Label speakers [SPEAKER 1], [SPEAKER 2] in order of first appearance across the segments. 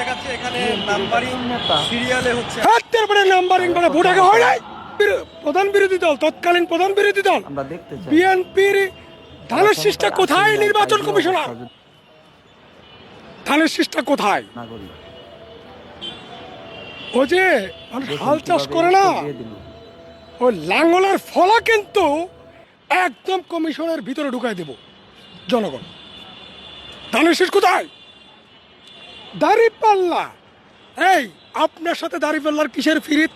[SPEAKER 1] দেখাচ্ছে এখানে নাম্বারিং সিরিয়ালে হচ্ছে।
[SPEAKER 2] হাতের পরে নাম্বারিং করে ভোট আগে হয় নাই? প্রধান বিরোধী দল তৎকালীন প্রধান বিরোধী দল।
[SPEAKER 3] আমরা দেখতে চাই।
[SPEAKER 2] বিএনপির ধানের শীষটা কোথায় নির্বাচন কমিশনার? ধানের শীষটা কোথায় ও যে হাল চাষ করে না। ওই লাঙ্গলের ফলা কিন্তু একদম কমিশনের ভিতরে ঢুকাই দেব জনগণ। ধানের শীষ কোথায়? দাড়ি পাল্লা। এই, আপনার সাথে দাড়ি পাল্লার কিসের ফিরিত?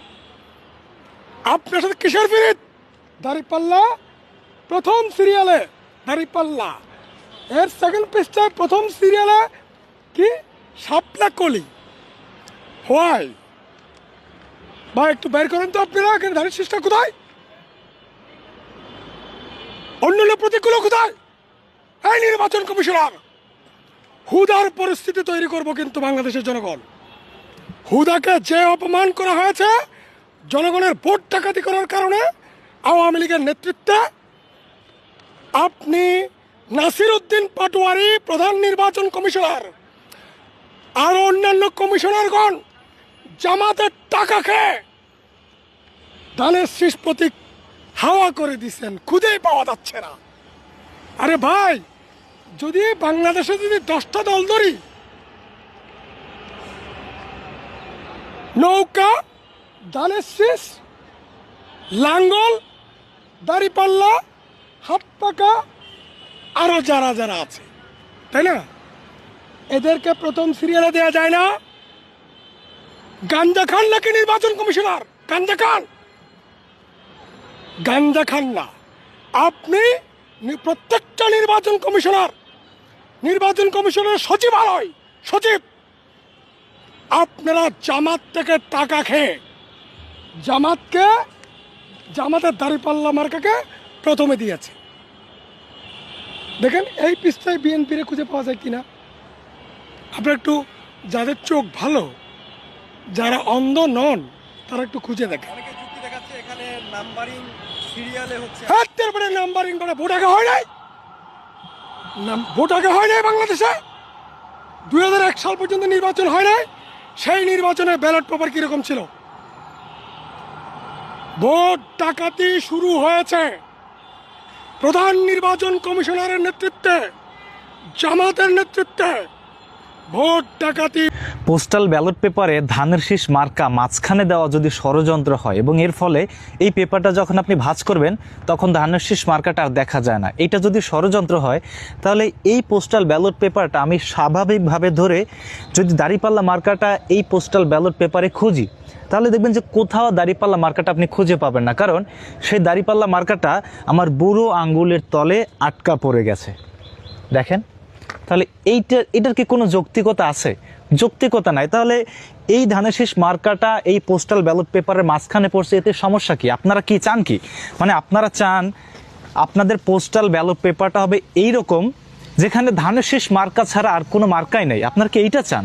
[SPEAKER 2] আপনার সাথে কিসের ফিরিত? দাড়ি পাল্লা প্রথম সিরিয়ালে, দাড়ি পাল্লা। এর সেকেন্ড পৃষ্ঠায় প্রথম সিরিয়ালে কি? শাপলা কলি। হোয়াই বা একটু বের করেন তো আপনারা, এখানে ধানের শীষটা কোথায়? অন্যান্য প্রতীকগুলো কোথায়? এই নির্বাচন কমিশনার। হুদার পরিস্থিতি তৈরি করব কিন্তু বাংলাদেশের জনগণ। হুদাকে যে অপমান করা হয়েছে, জনগণের ভোট ডাকাতি করার কারণে আওয়ামী লীগের নেতৃত্বে আপনি নাসির উদ্দিন পাটোয়ারি, প্রধান নির্বাচন কমিশনার, আর অন্যান্য কমিশনারগণ জামাতের টাকা খেয়ে ধানের শীষ প্রতীক হাওয়া করে দিচ্ছেন খুঁজেই পাওয়া যাচ্ছে না। আরে ভাই যদি বাংলাদেশে যদি দশটা দল ধরি, নৌকা ধানের লাঙ্গল, দাড়িপাল্লা হাত পাকা আরও যারা যারা আছে, তাই না? এদেরকে প্রথম সিরিয়ালে দেওয়া যায় না। গাঞ্জা খান নাকি নির্বাচন কমিশনার? গাঞ্জা খান। গাঞ্জা খান না। আপনি প্রত্যেকটা নির্বাচন কমিশনার নির্বাচন কমিশনের সচিবালয় সচিব। আপনারা জামাত থেকে টাকা খেয়ে জামাতকে জামাতের দাঁড়িপাল্লা মার্কাকে প্রথমে দিয়েছে। দেখেন এই পৃষ্ঠায় বিএনপিরে খুঁজে পাওয়া যায় কিনা? আপনার একটু যাদের চোখ ভালো যারা অন্ধ নন তারা একটু খুঁজে দেখে
[SPEAKER 1] অনেকে যুক্তি দেখাচ্ছে এখানে নাম্বারিং সিরিয়ালে হচ্ছে।
[SPEAKER 2] হাতের পরে নাম্বারিং করে ভোট আগে হয় নাই। ভোট আগে হয় নাই বাংলাদেশে? দুই হাজার এক সাল পর্যন্ত নির্বাচন হয় নাই? সেই নির্বাচনে ব্যালট পেপার কীরকম ছিল? ভোট ডাকাতি শুরু হয়েছে। প্রধান নির্বাচন কমিশনারের নেতৃত্বে, জামাতের নেতৃত্বে ভোট
[SPEAKER 4] পোস্টাল ব্যালট পেপারে ধানের শীষ মার্কা মাঝখানে দেওয়া যদি ষড়যন্ত্র হয় এবং এর ফলে এই পেপারটা যখন আপনি ভাজ করবেন, তখন ধানের শীষ মার্কাটা আর দেখা যায় না। এটা যদি ষড়যন্ত্র হয়, তাহলে এই পোস্টাল ব্যালট পেপারটা আমি স্বাভাবিকভাবে ধরে যদি দাঁড়িপাল্লা মার্কাটা এই পোস্টাল ব্যালট পেপারে খুঁজি, তাহলে দেখবেন যে কোথাও দাঁড়িপাল্লা মার্কাটা আপনি খুঁজে পাবেন না। কারণ সেই দাঁড়িপাল্লা মার্কাটা আমার বুড়ো আঙ্গুলের তলে আটকা পড়ে গেছে। দেখেন? তাহলে এইটার এটার কি কোনো যৌক্তিকতা আছে? যৌক্তিকতা নাই। তাহলে এই ধানের শেষ মার্কাটা, এই পোস্টাল ব্যালট পেপারের মাঝখানে পড়ছে, এতে সমস্যা কি? আপনারা কি চান কি? মানে আপনারা চান আপনাদের পোস্টাল ব্যালট পেপারটা হবে এই রকম যেখানে ধানের শেষ মার্কা ছাড়া আর কোনো মার্কাই নেই। আপনারা কি এইটা চান?